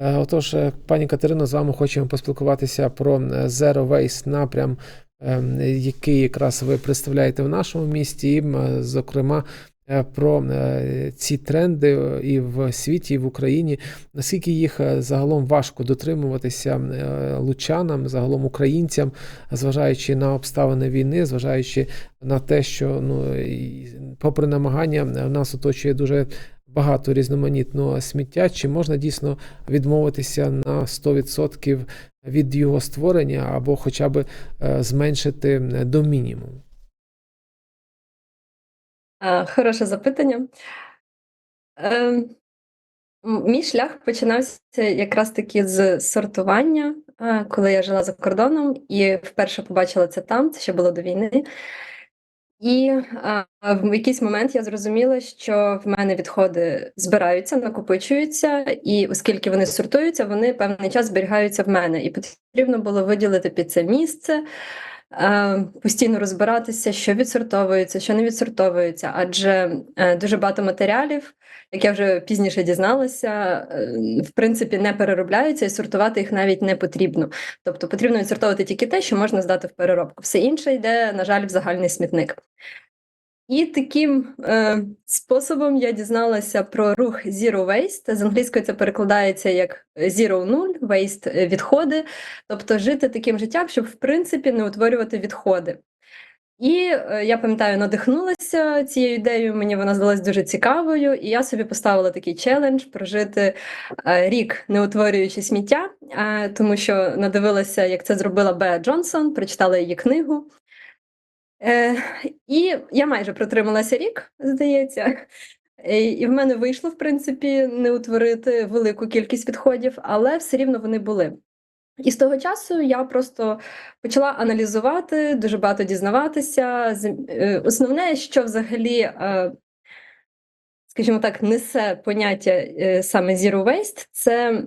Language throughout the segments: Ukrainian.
Е, Отож, е, пані Катерино, з вами хочемо поспілкуватися про е, Zero Waste напрям, ем, який якраз ви представляєте в нашому місті, і, зокрема, про ці тренди і в світі, і в Україні. Наскільки їх загалом важко дотримуватися лучанам, загалом українцям, зважаючи на обставини війни, зважаючи на те, що ну, попри намагання, в нас оточує дуже багато різноманітного сміття, чи можна дійсно відмовитися на 100% від його створення або хоча б е, зменшити е, до мінімуму? Хороше запитання. Ем, Мій шлях починався якраз таки з сортування, е, коли я жила за кордоном і вперше побачила це там, це ще було до війни. І а, в якийсь момент я зрозуміла, що в мене відходи збираються, накопичуються, і оскільки вони сортуються, вони певний час зберігаються в мене. І потрібно було виділити під це місце, постійно розбиратися, що відсортовується, що не відсортовується, адже е, дуже багато матеріалів, як я вже пізніше дізналася, е, в принципі не переробляються і сортувати їх навіть не потрібно. Тобто потрібно відсортовувати тільки те, що можна здати в переробку. Все інше йде, на жаль, в загальний смітник. І таким е, способом я дізналася про рух Zero Waste. З англійської це перекладається як Zero нуль, Waste е, відходи, тобто жити таким життям, щоб в принципі не утворювати відходи. І е, я пам'ятаю, надихнулася цією ідеєю. Мені вона здалась дуже цікавою, і я собі поставила такий челендж прожити е, рік, не утворюючи сміття, е, тому що надивилася, як це зробила Беа Джонсон, прочитала її книгу. Е, і я майже протрималася рік, здається. Е, І в мене вийшло, в принципі, не утворити велику кількість відходів, але все рівно вони були. І з того часу я просто почала аналізувати, дуже багато дізнаватися. Е, Основне, що взагалі, е, скажімо так, несе поняття е, саме Zero Waste, це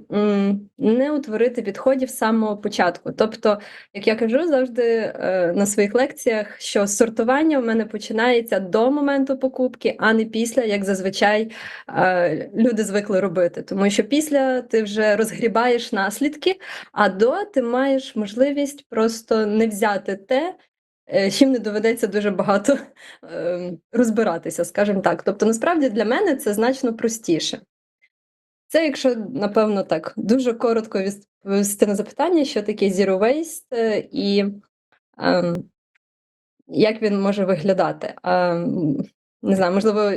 не утворити відходів з самого початку. Тобто, як я кажу завжди е, на своїх лекціях, що сортування в мене починається до моменту покупки, а не після, як зазвичай е, люди звикли робити. Тому що після ти вже розгрібаєш наслідки, а до ти маєш можливість просто не взяти те, чим не доведеться дуже багато ем, розбиратися, скажімо так. Тобто, насправді для мене це значно простіше. Це, якщо, напевно, так, дуже коротко відповісти на запитання, що таке Zero Waste е, і ем, як він може виглядати. Ем, не знаю, можливо,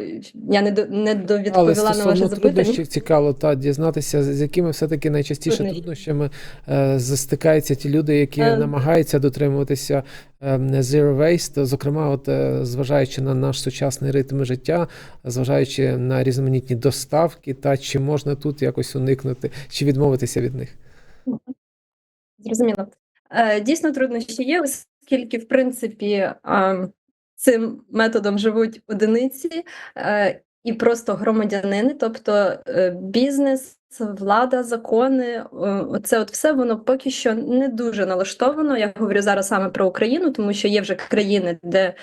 я не, до, не довідповіла на ваше запитання. труднощів цікаво та дізнатися, з якими все-таки найчастіше Труднощі. труднощами е, застикаються ті люди, які Е. намагаються дотримуватися е, Zero Waste, зокрема, от е, зважаючи на наш сучасний ритм життя, зважаючи на різноманітні доставки, та чи можна тут якось уникнути чи відмовитися від них? Зрозуміло. Е, Дійсно, труднощі є, оскільки, в принципі, ам, цим методом живуть одиниці е, і просто громадянини, тобто е, бізнес, влада, закони, це от все воно поки що не дуже налаштовано. Я говорю зараз саме про Україну, тому що є вже країни, де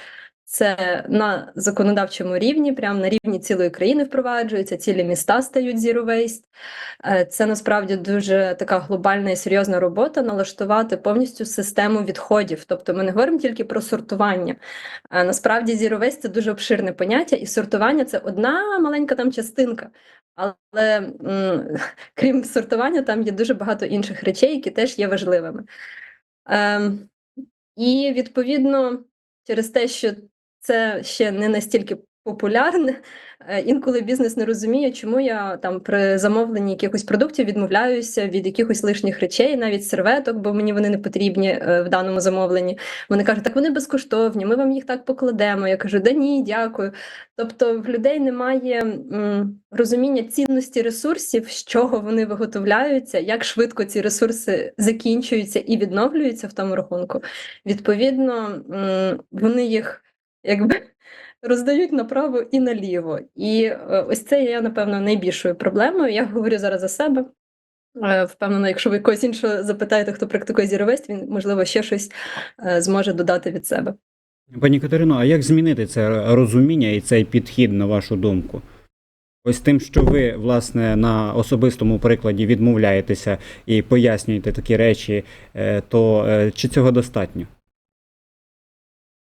це на законодавчому рівні, прямо на рівні цілої країни впроваджується, цілі міста стають zero waste. Е, Це насправді дуже така глобальна і серйозна робота налаштувати повністю систему відходів. Тобто ми не говоримо тільки про сортування. Е, Насправді zero waste – це дуже обширне поняття, і сортування це одна маленька там частинка. Але крім сортування, там є дуже багато інших речей, які теж є важливими. Ем, і відповідно, через те, що це ще не настільки популярне. е, Інколи бізнес не розуміє, чому я там при замовленні якихось продуктів відмовляюся від якихось лишніх речей, навіть серветок, бо мені вони не потрібні е, в даному замовленні. Вони кажуть, так вони безкоштовні, ми вам їх так покладемо. Я кажу, да ні, дякую. Тобто в людей немає м, розуміння цінності ресурсів, з чого вони виготовляються, як швидко ці ресурси закінчуються і відновлюються в тому рахунку. Відповідно, м, вони їх якби роздають направо і наліво. І е, ось це є, напевно, найбільшою проблемою. Я говорю зараз за себе. Е, Впевнена, якщо ви когось іншого запитаєте, хто практикує Waste, він, можливо, ще щось е, зможе додати від себе. Пані Катерино, а як змінити це розуміння і цей підхід, на вашу думку? Ось тим, що ви власне на особистому прикладі відмовляєтеся і пояснюєте такі речі, то чи цього достатньо?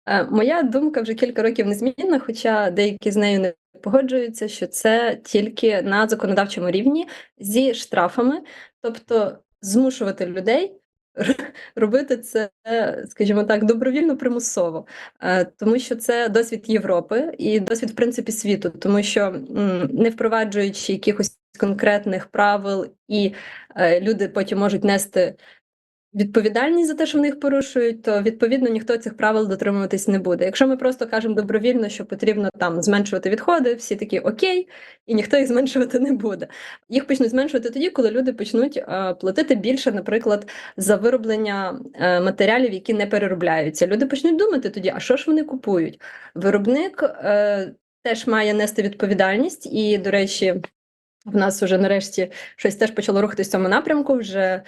Е, Моя думка вже кілька років незмінна, хоча деякі з нею не погоджуються, що це тільки на законодавчому рівні зі штрафами, тобто змушувати людей робити це, скажімо так, добровільно примусово, Е, тому що це досвід Європи і досвід, в принципі, світу, тому що не впроваджуючи якихось конкретних правил, і е, люди потім можуть нести відповідальність за те, що вони їх порушують, то відповідно ніхто цих правил дотримуватись не буде. Якщо ми просто кажемо добровільно, що потрібно там зменшувати відходи, всі такі окей, і ніхто їх зменшувати не буде. Їх почнуть зменшувати тоді, коли люди почнуть е, платити більше, наприклад, за вироблення е, матеріалів, які не переробляються. Люди почнуть думати тоді, а що ж вони купують? Виробник е, теж має нести відповідальність, і, до речі, в нас вже нарешті щось теж почало рухатись в цьому напрямку. Вже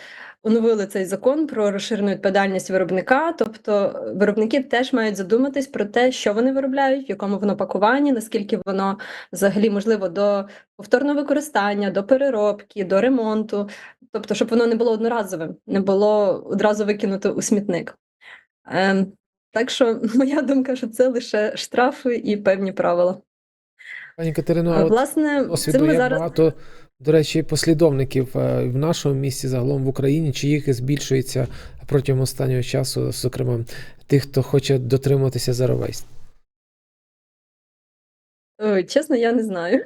оновили цей закон про розширену відповідальність виробника. Тобто виробники теж мають задуматись про те, що вони виробляють, в якому воно пакуванні, наскільки воно взагалі можливо до повторного використання, до переробки, до ремонту. Тобто, щоб воно не було одноразовим, не було одразу викинуто у смітник. Ем, так що моя думка, що це лише штрафи і певні правила. Пані Катерино, а Власне, досвіду ми зараз багато, до речі, послідовників е, в нашому місті, загалом в Україні, чи їх збільшується протягом останнього часу, зокрема, тих, хто хоче дотримуватися Zero Waste? Чесно, я не знаю.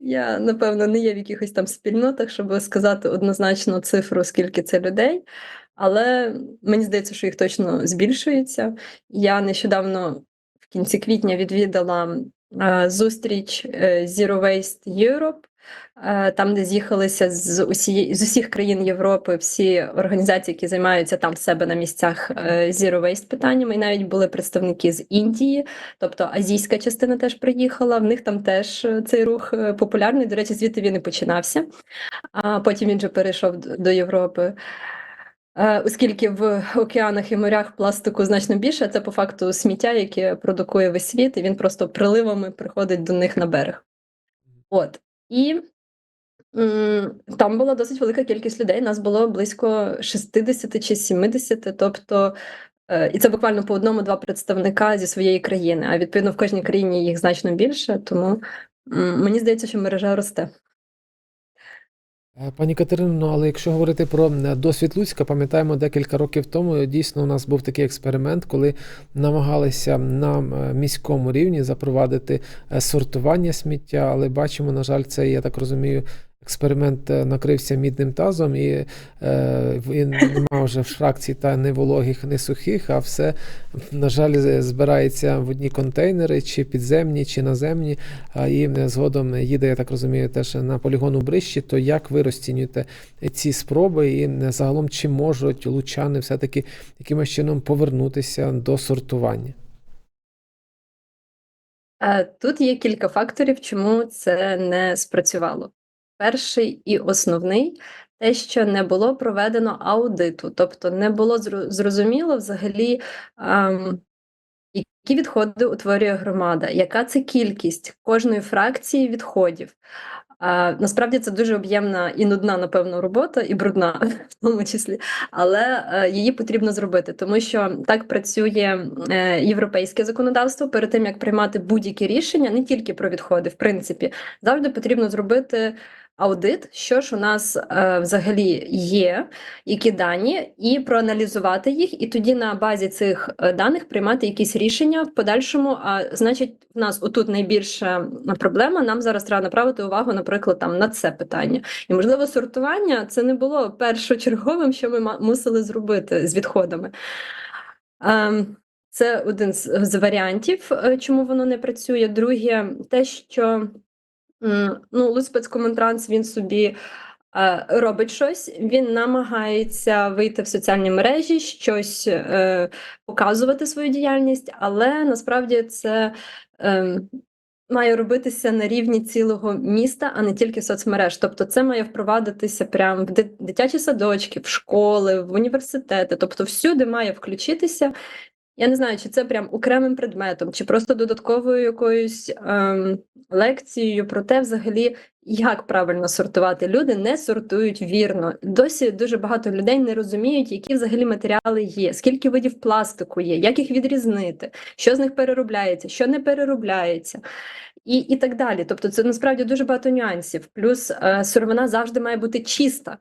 Я, напевно, не є в якихось там спільнотах, щоб сказати однозначно цифру, скільки це людей, але мені здається, що їх точно збільшується. Я нещодавно в кінці квітня відвідала е, зустріч е, Zero Waste Europe, е, там, де з'їхалися з усієї з усіх країн Європи всі організації, які займаються там в себе на місцях е, Zero Waste питаннями, і навіть були представники з Індії. Тобто азійська частина теж приїхала. В них там теж е, цей рух е, популярний. До речі, звідти він і починався, а потім він вже перейшов до Європи. Е, Оскільки в океанах і морях пластику значно більше, це по факту сміття, яке продукує весь світ, і він просто приливами приходить до них на берег. От. І м, там була досить велика кількість людей. Нас було близько 60 чи 70, тобто Е, І це буквально по одному-два представника зі своєї країни. А відповідно в кожній країні їх значно більше. Тому мені здається, що мережа росте. Е, Пані Катерино, ну, але якщо говорити про досвід Луцька, пам'ятаємо декілька років тому. Дійсно, у нас був такий експеримент, коли намагалися на міському рівні запровадити е, сортування сміття, але бачимо, на жаль, це я так розумію. Експеримент е, накрився мідним тазом, і е, він нема вже фракцій та не вологих, не сухих, а все, на жаль, збирається в одні контейнери, чи підземні, чи наземні. А і е, згодом їде, я так розумію, теж на полігон у Брищі. То як ви розцінюєте ці спроби, і е, загалом чи можуть лучани все-таки якимось чином повернутися до сортування? Тут є кілька факторів, чому це не спрацювало. Перший і основний те, що не було проведено аудиту, тобто не було зрозуміло взагалі, ем, які відходи утворює громада, яка це кількість кожної фракції відходів. А, насправді це дуже об'ємна і нудна, напевно, робота, і брудна в тому числі, але е, її потрібно зробити, тому що так працює е, європейське законодавство. Перед тим як приймати будь-які рішення, не тільки про відходи, в принципі, завжди потрібно зробити аудит, що ж у нас е, взагалі є, які дані, і проаналізувати їх, і тоді на базі цих е, даних приймати якісь рішення в подальшому. А значить, в нас отут найбільша проблема. Нам зараз треба направити увагу, наприклад, там на це питання. І можливо, сортування це не було першочерговим, що ми мусили зробити з відходами. Ем, Це один з, з варіантів, е, чому воно не працює. Друге, те, що ну, Луцьпецкомунтранс він собі е, робить щось, він намагається вийти в соціальні мережі, щось е, показувати свою діяльність, але насправді це е, має робитися на рівні цілого міста, а не тільки соцмереж. Тобто, це має впровадитися прямо в дитячі садочки, в школи, в університети. Тобто, всюди має включитися Я не знаю, чи це прям окремим предметом, чи просто додатковою якоюсь ем, лекцією про те, взагалі, як правильно сортувати. Люди не сортують вірно. Досі дуже багато людей не розуміють, які взагалі матеріали є, скільки видів пластику є, як їх відрізнити, що з них переробляється, що не переробляється. І, і так далі. Тобто, це насправді дуже багато нюансів. Плюс е, сировина завжди має бути чиста.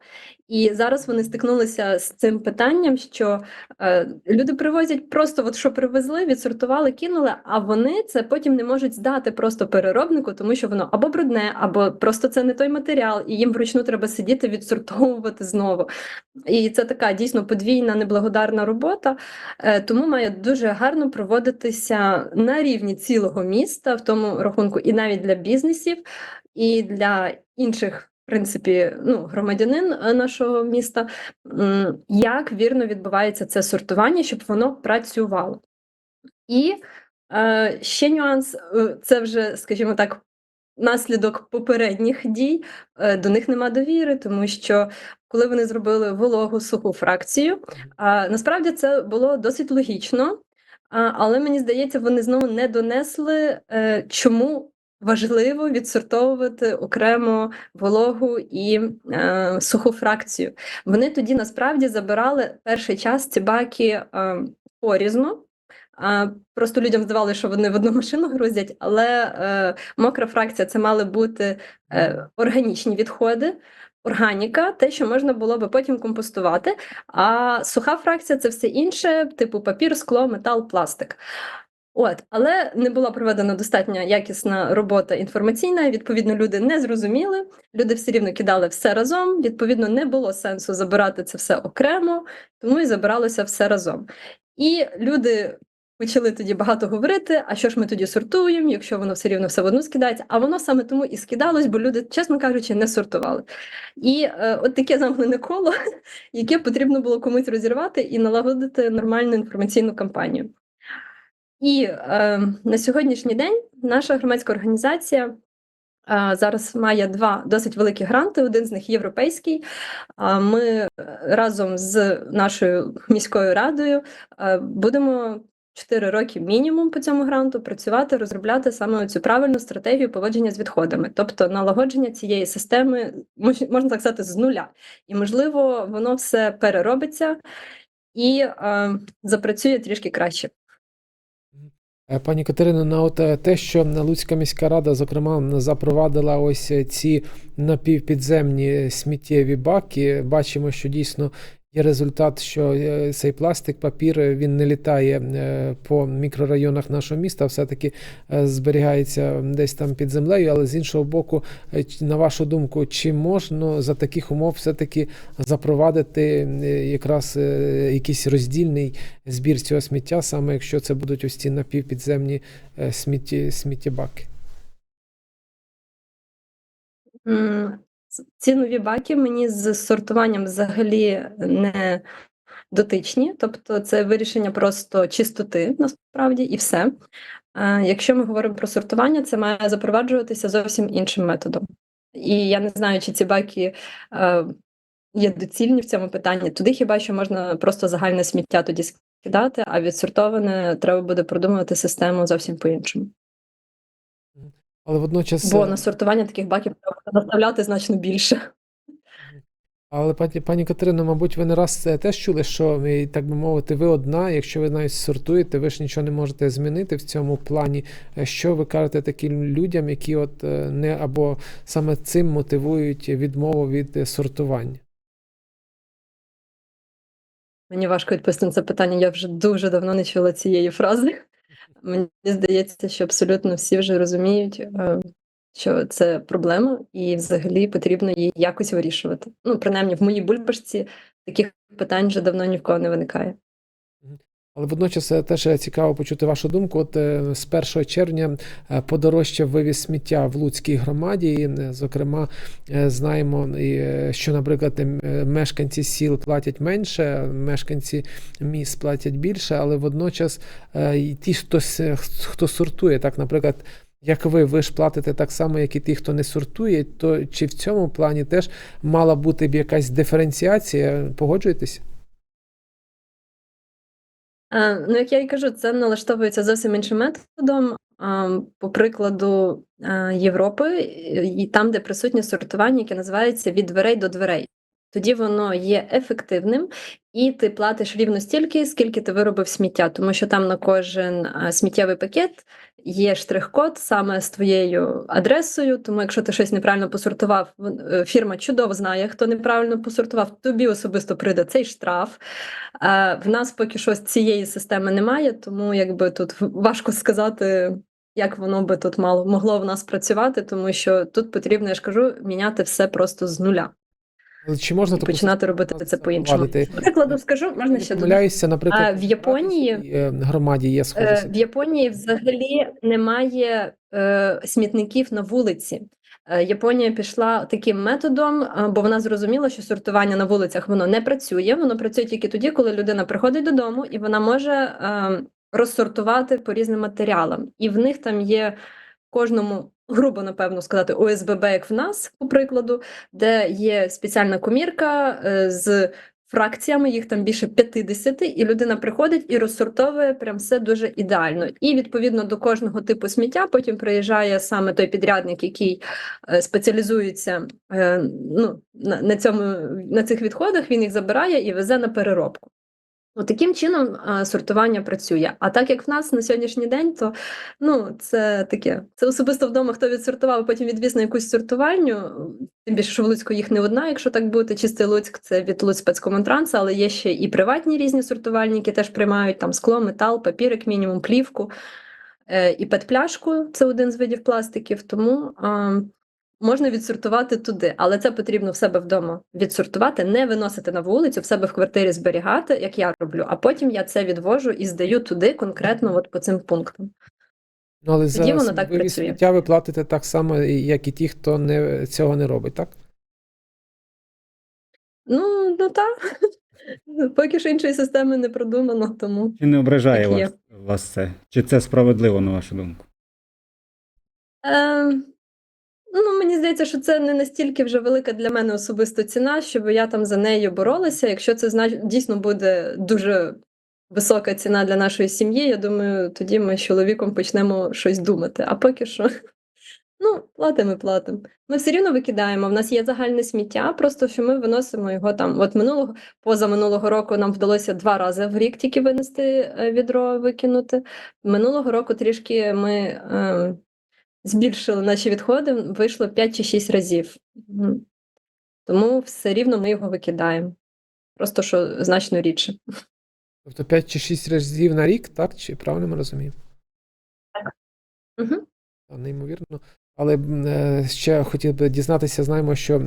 І зараз вони стикнулися з цим питанням, що е, люди привозять просто, от що привезли, відсортували, кинули, а вони це потім не можуть здати просто переробнику, тому що воно або брудне, або просто це не той матеріал, і їм вручну треба сидіти, відсортовувати знову. І це така дійсно подвійна неблагодарна робота, е, тому має дуже гарно проводитися на рівні цілого міста, в тому рахунку, і навіть для бізнесів, і для інших. В принципі, ну, громадянин е, нашого міста, як вірно відбувається це сортування, щоб воно працювало. І е, ще нюанс, е, це вже, скажімо так, наслідок попередніх дій, е, до них нема довіри, тому що коли вони зробили вологу суху фракцію, насправді це було досить логічно, але мені здається, вони знову не донесли, е, чому важливо відсортовувати окремо вологу і е, суху фракцію. Вони тоді насправді забирали перший час ці баки е, порізно. Просто людям здавалося, що вони в одну машину грузять, але е, мокра фракція це мали бути е, органічні відходи, органіка, те, що можна було би потім компостувати. А суха фракція це все інше, типу папір, скло, метал, пластик. От, але не була проведена достатньо якісна робота інформаційна. Відповідно, люди не зрозуміли. Люди все рівно кидали все разом. Відповідно, не було сенсу забирати це все окремо, тому і забиралося все разом. І люди почали тоді багато говорити: а що ж ми тоді сортуємо, якщо воно все рівно все в скидається? А воно саме тому і скидалось, бо люди, чесно кажучи, не сортували. І е, от таке замкнене коло, яке потрібно було комусь розірвати і налагодити нормальну інформаційну кампанію. І е, на сьогоднішній день наша громадська організація е, зараз має два досить великі гранти. Один з них європейський. Ми е, разом з нашою міською радою е, будемо 4 роки мінімум по цьому гранту працювати, розробляти саме цю правильну стратегію поводження з відходами, тобто налагодження цієї системи, можна так сказати, з нуля. І можливо, воно все переробиться і е, запрацює трішки краще. Е, Пані Катерино, на от е, те, що Луцька міська рада, зокрема, запровадила ось е, ці напівпідземні сміттєві баки, бачимо, що дійсно є результат, що е, цей пластик, папір е, він не літає е, по мікрорайонах нашого міста, все-таки зберігається десь там під землею. Але з іншого боку, на вашу думку, чи можна за таких умов все-таки запровадити якраз якийсь роздільний збір цього сміття, саме якщо це будуть ось ці напівпідземні смітті, сміттєбаки. Ці нові баки мені з сортуванням взагалі не дотичні, тобто це вирішення просто чистоти насправді і все. Якщо ми говоримо про сортування, це має запроваджуватися зовсім іншим методом. І я не знаю, чи ці баки є доцільні в цьому питанні. Туди хіба що можна просто загальне сміття тоді скидати, а відсортоване треба буде продумувати систему зовсім по-іншому. Але водночас, Бо е, на сортування таких баків треба наставляти значно більше. але пані, пані Катерино, мабуть, ви не раз теж чули, що так би мовити, ви одна, якщо ви навіть сортуєте, ви ж нічого не можете змінити в цьому плані. Е, Що ви кажете таким людям, які от е, не або саме цим мотивують відмову від сортування? Мені важко відповісти на це питання. Я вже дуже давно не чула цієї фрази. Мені здається, що абсолютно всі вже розуміють, е, що це проблема, і взагалі потрібно її якось вирішувати. Ну, принаймні, в моїй бульбашці таких питань вже давно ні в кого не виникає. Але водночас е, теж е, цікаво почути вашу думку. От е, з 1 червня подорожчав вивіз сміття в Луцькій громаді. І, зокрема, знаємо, що, наприклад, мешканці сіл платять менше, мешканці міст платять більше, але водночас і ті, хто, хто сортує, так, наприклад. Як ви, ви ж платите так само, як і ті, хто не сортує, то чи в цьому плані теж мала бути б якась диференціація? Погоджуєтесь? Е, Ну, як я і кажу, це налаштовується зовсім іншим методом. По прикладу е, Європи, і там, де присутнє сортування, яке називається від дверей до дверей. Тоді воно є ефективним, і ти платиш рівно стільки, скільки ти виробив сміття, тому що там на кожен е, сміттєвий пакет є штрих-код саме з твоєю адресою. Тому, якщо ти щось неправильно посортував, е, фірма чудово знає, хто неправильно посортував, тобі особисто прийде цей штраф. Е, В нас поки що цієї системи немає, тому якби тут важко сказати, як воно би тут мало могло в нас працювати, тому що тут потрібно, я ж кажу, міняти все просто з нуля чи можна і починати робити це по-іншому. запровадити? Прикладу скажу, можна ще додати. Помиляюся, наприклад, А, в Японії- в е, громаді є Е, В. Японії взагалі немає е, смітників на вулиці. Е, Японія пішла таким методом, бо вона зрозуміла, що сортування на вулицях воно не працює. Воно працює тільки тоді, коли людина приходить додому і вона може е, розсортувати по різним матеріалам. І в них там є в кожному, грубо напевно сказати, ОСББ, як в нас, по прикладу, де є спеціальна комірка е, з фракціями, їх там більше 50, і людина приходить і розсортовує прям все дуже ідеально. І відповідно до кожного типу сміття потім приїжджає саме той підрядник, який е, спеціалізується е, ну, на, на, цьому, на цих відходах, він їх забирає і везе на переробку. От таким чином сортування працює. А так як в нас на сьогоднішній день, то ну це таке. Це особисто вдома, хто відсортував, потім відвіз на якусь сортувальню. Тим більше, що в Луцьку їх не одна, якщо так бути. Чистий Луцьк це від Луцьк спецкомунтранса, але є ще і приватні різні сортувальні, які теж приймають там скло, метал, папір, як мінімум, плівку. Е, І петпляшку це один з видів пластиків. Тому можна відсортувати туди, але це потрібно в себе вдома відсортувати, не виносити на вулицю, в себе в квартирі зберігати, як я роблю. А потім я це відвожу і здаю туди конкретно, от по цим пунктам. Ну, але Тоді воно так працює. сміття ви платите так само, як і ті, хто не, цього не робить, так? Ну, ну так. Поки що іншої системи не продумано, тому Чи не ображає вас, вас це? Чи це справедливо, на вашу думку? Е, ну, мені здається, що це не настільки вже велика для мене особисто ціна, щоб я там за нею боролася. Якщо це дійсно буде дуже висока ціна для нашої сім'ї, я думаю, тоді ми з чоловіком почнемо щось думати. А поки що, ну, платимо і платимо. Ми все рівно викидаємо. В нас є загальне сміття, просто що ми виносимо його там. От минулого, поза минулого року нам вдалося два рази в рік тільки винести е, відро, викинути. Минулого року трішки ми. Е, збільшили наші відходи, вийшло 5 чи 6 разів. Тому все рівно ми його викидаємо. Просто що значно рідше. Тобто 5 чи 6 разів на рік, так? Чи правильно ми розуміємо? Угу. Неймовірно. Але е, ще хотів би дізнатися, знаємо, що е,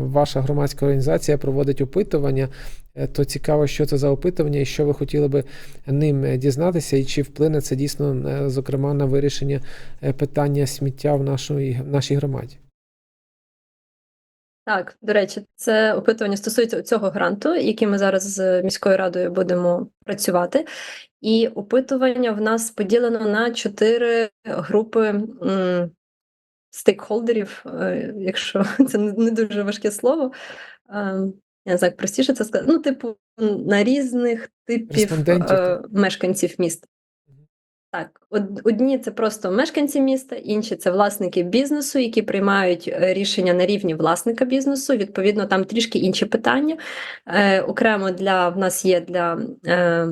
ваша громадська організація проводить опитування. Е, То цікаво, що це за опитування і що ви хотіли би ним дізнатися, і чи вплине це дійсно, зокрема, на вирішення питання сміття в нашій, в нашій громаді. Так, до речі, це опитування стосується цього гранту, який ми зараз з міською радою будемо працювати. І опитування в нас поділено на чотири групи стейкхолдерів, е, якщо це не дуже важке слово. Я не знаю, як простіше це сказати. Ну, типу, на різних типів е, мешканців міста. Так, одні це просто мешканці міста, інші це власники бізнесу, які приймають е, рішення на рівні власника бізнесу. Відповідно, там трішки інші питання. Е, окремо для в нас є для е,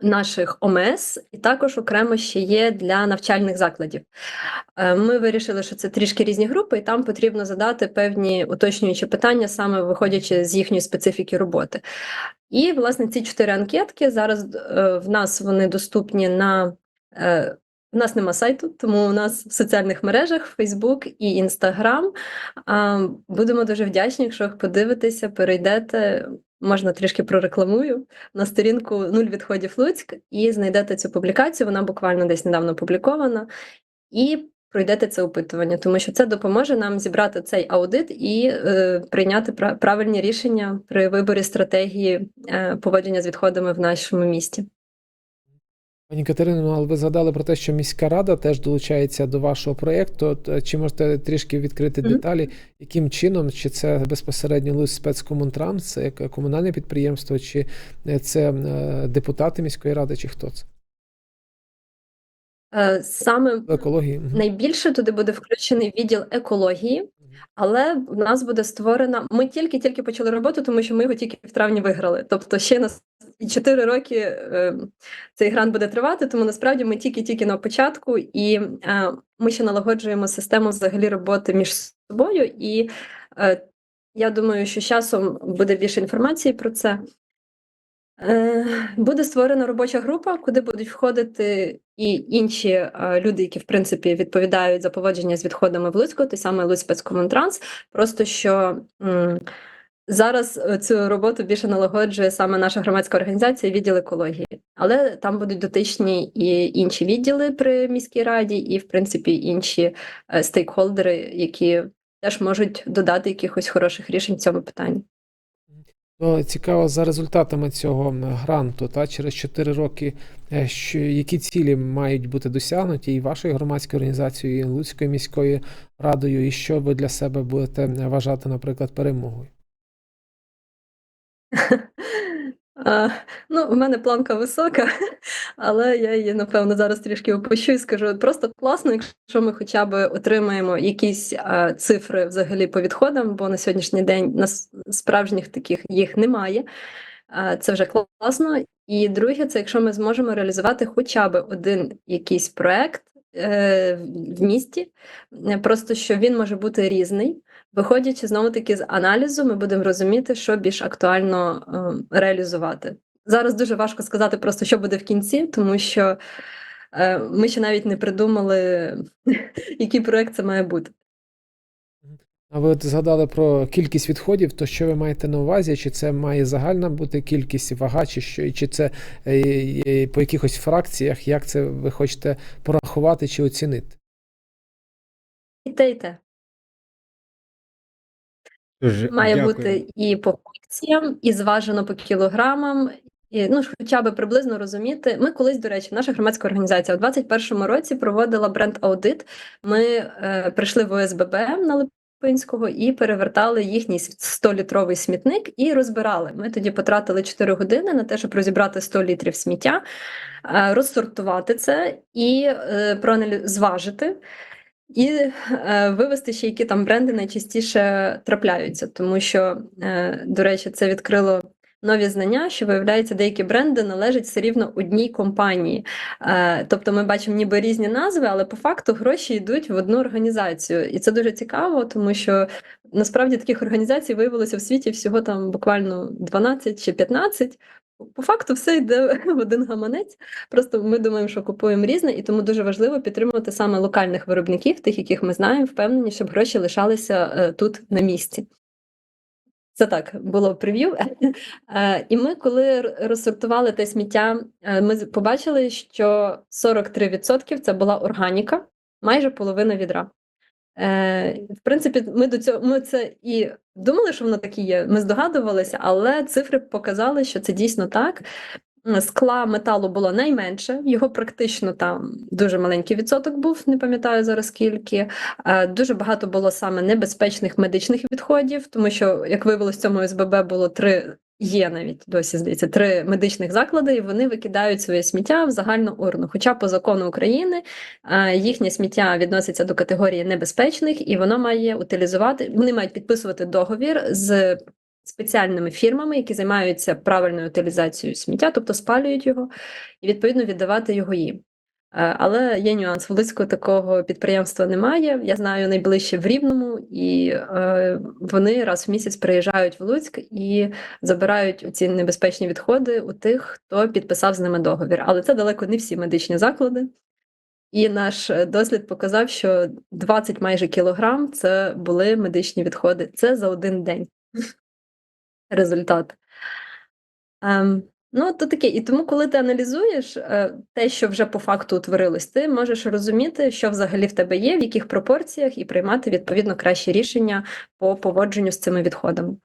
наших ОМС, і також окремо ще є для навчальних закладів. Е, Ми вирішили, що це трішки різні групи, і там потрібно задати певні уточнюючі питання, саме виходячи з їхньої специфіки роботи. І, власне, ці чотири анкетки зараз е, в нас вони доступні на. Е, в нас нема сайту, тому у нас в соціальних мережах Facebook і Instagram. Будемо дуже вдячні, якщо подивитеся, перейдете. Можна трішки прорекламую на сторінку Нуль відходів Луцьк і знайдете цю публікацію. Вона буквально десь недавно опублікована. І пройдете це опитування, тому що це допоможе нам зібрати цей аудит і е, прийняти пра- правильні рішення при виборі стратегії е, поводження з відходами в нашому місті. Пані Катерино, ну, але ви згадали про те, що міська рада теж долучається до вашого проєкту. Е, Чи можете трішки відкрити Мгм. деталі, яким чином, чи це безпосередньо Луць спецкомунтранс, це як комунальне підприємство, чи е, це е, депутати міської ради, чи хто це? Саме екології? Найбільше туди буде включений відділ екології, але в нас буде створена. Ми тільки-тільки почали роботу, тому що ми його тільки в травні виграли. Тобто ще нас 4 роки е, цей грант буде тривати, тому насправді ми тільки-тільки на початку, і е, ми ще налагоджуємо систему взагалі роботи між собою. І е, я думаю, що з часом буде більше інформації про це. Е, Буде створена робоча група, куди будуть входити і інші е, люди, які в принципі відповідають за поводження з відходами в Луцьку, той самий Луцьк спецкомунтранс. Просто що зараз е, цю роботу більше налагоджує саме наша громадська організація відділ екології, але там будуть дотичні і інші відділи при міській раді, і в принципі інші е, стейкхолдери, які теж можуть додати якихось хороших рішень в цьому питанні. То цікаво за результатами цього гранту, та через 4 роки, е, що які цілі мають бути досягнуті і вашою громадською організацією, і Луцькою міською радою, і що ви для себе будете вважати, наприклад, перемогою? А, Ну, у мене планка висока, але я її, напевно, зараз трішки опущу і скажу. Просто класно, якщо ми хоча б отримаємо якісь а, цифри взагалі по відходам, бо на сьогоднішній день нас справжніх таких їх немає. А, Це вже класно. І друге, це якщо ми зможемо реалізувати хоча б один якийсь проект е, в місті, просто що він може бути різний. Виходячи знову таки з аналізу, ми будемо розуміти, що більш актуально е, реалізувати. Зараз дуже важко сказати просто, що буде в кінці, тому що е, ми ще навіть не придумали, який проект це має бути. А ви от згадали про кількість відходів, то що ви маєте на увазі? Чи це має загальна бути кількість вага, чи що, чи це е, е, по якихось фракціях, як це ви хочете порахувати чи оцінити? І те, і те. Дуже Має дякую. бути і по фракціям, і зважено по кілограмам. І, ну, хоча б приблизно розуміти. Ми колись, до речі, наша громадська організація у 2021 році проводила бренд-аудит. Ми е, прийшли в ОСББ на Липинського і перевертали їхній 100-літровий смітник і розбирали. Ми тоді потратили 4 години на те, щоб розібрати 100 літрів сміття, е, розсортувати це і е, проаналі- зважити. І е, вивести ще, які там бренди найчастіше трапляються, тому що, е, до речі, це відкрило нові знання, що виявляється, деякі бренди належать все рівно одній компанії. Е, тобто ми бачимо ніби різні назви, але по факту гроші йдуть в одну організацію. І це дуже цікаво, тому що насправді таких організацій виявилося в світі всього там буквально 12 чи 15. По факту все йде в один гаманець. Просто ми думаємо, що купуємо різне, і тому дуже важливо підтримувати саме локальних виробників, тих, яких ми знаємо, впевнені, щоб гроші лишалися е, тут на місці. Це так було прев'ю. Е, І ми, коли розсортували те сміття, е, ми побачили, що 43% це була органіка, майже половина відра. Е, В принципі, ми до цього ми це і думали, що воно так і є. Ми здогадувалися, але цифри показали, що це дійсно так. Скла металу було найменше, його практично там дуже маленький відсоток був, не пам'ятаю зараз скільки. Е, Дуже багато було саме небезпечних медичних відходів, тому що, як виявилось, в цьому СББ було три, є навіть досі здається, три медичних заклади, і вони викидають своє сміття в загальну урну. Хоча по закону України е, їхнє сміття відноситься до категорії небезпечних, і воно має утилізувати, вони мають підписувати договір з спеціальними фірмами, які займаються правильною утилізацією сміття, тобто спалюють його, і відповідно віддавати його їм. Е, Але є нюанс. В Луцьку такого підприємства немає. Я знаю найближче в Рівному, і е, вони раз в місяць приїжджають в Луцьк і забирають ці небезпечні відходи у тих, хто підписав з ними договір. Але це далеко не всі медичні заклади. І наш е, дослід показав, що 20 майже кілограм це були медичні відходи. Це за один день. Результат. Ну, то таке. І тому, коли ти аналізуєш е, те, що вже по факту утворилось, ти можеш розуміти, що взагалі в тебе є, в яких пропорціях, і приймати відповідно кращі рішення по поводженню з цими відходами.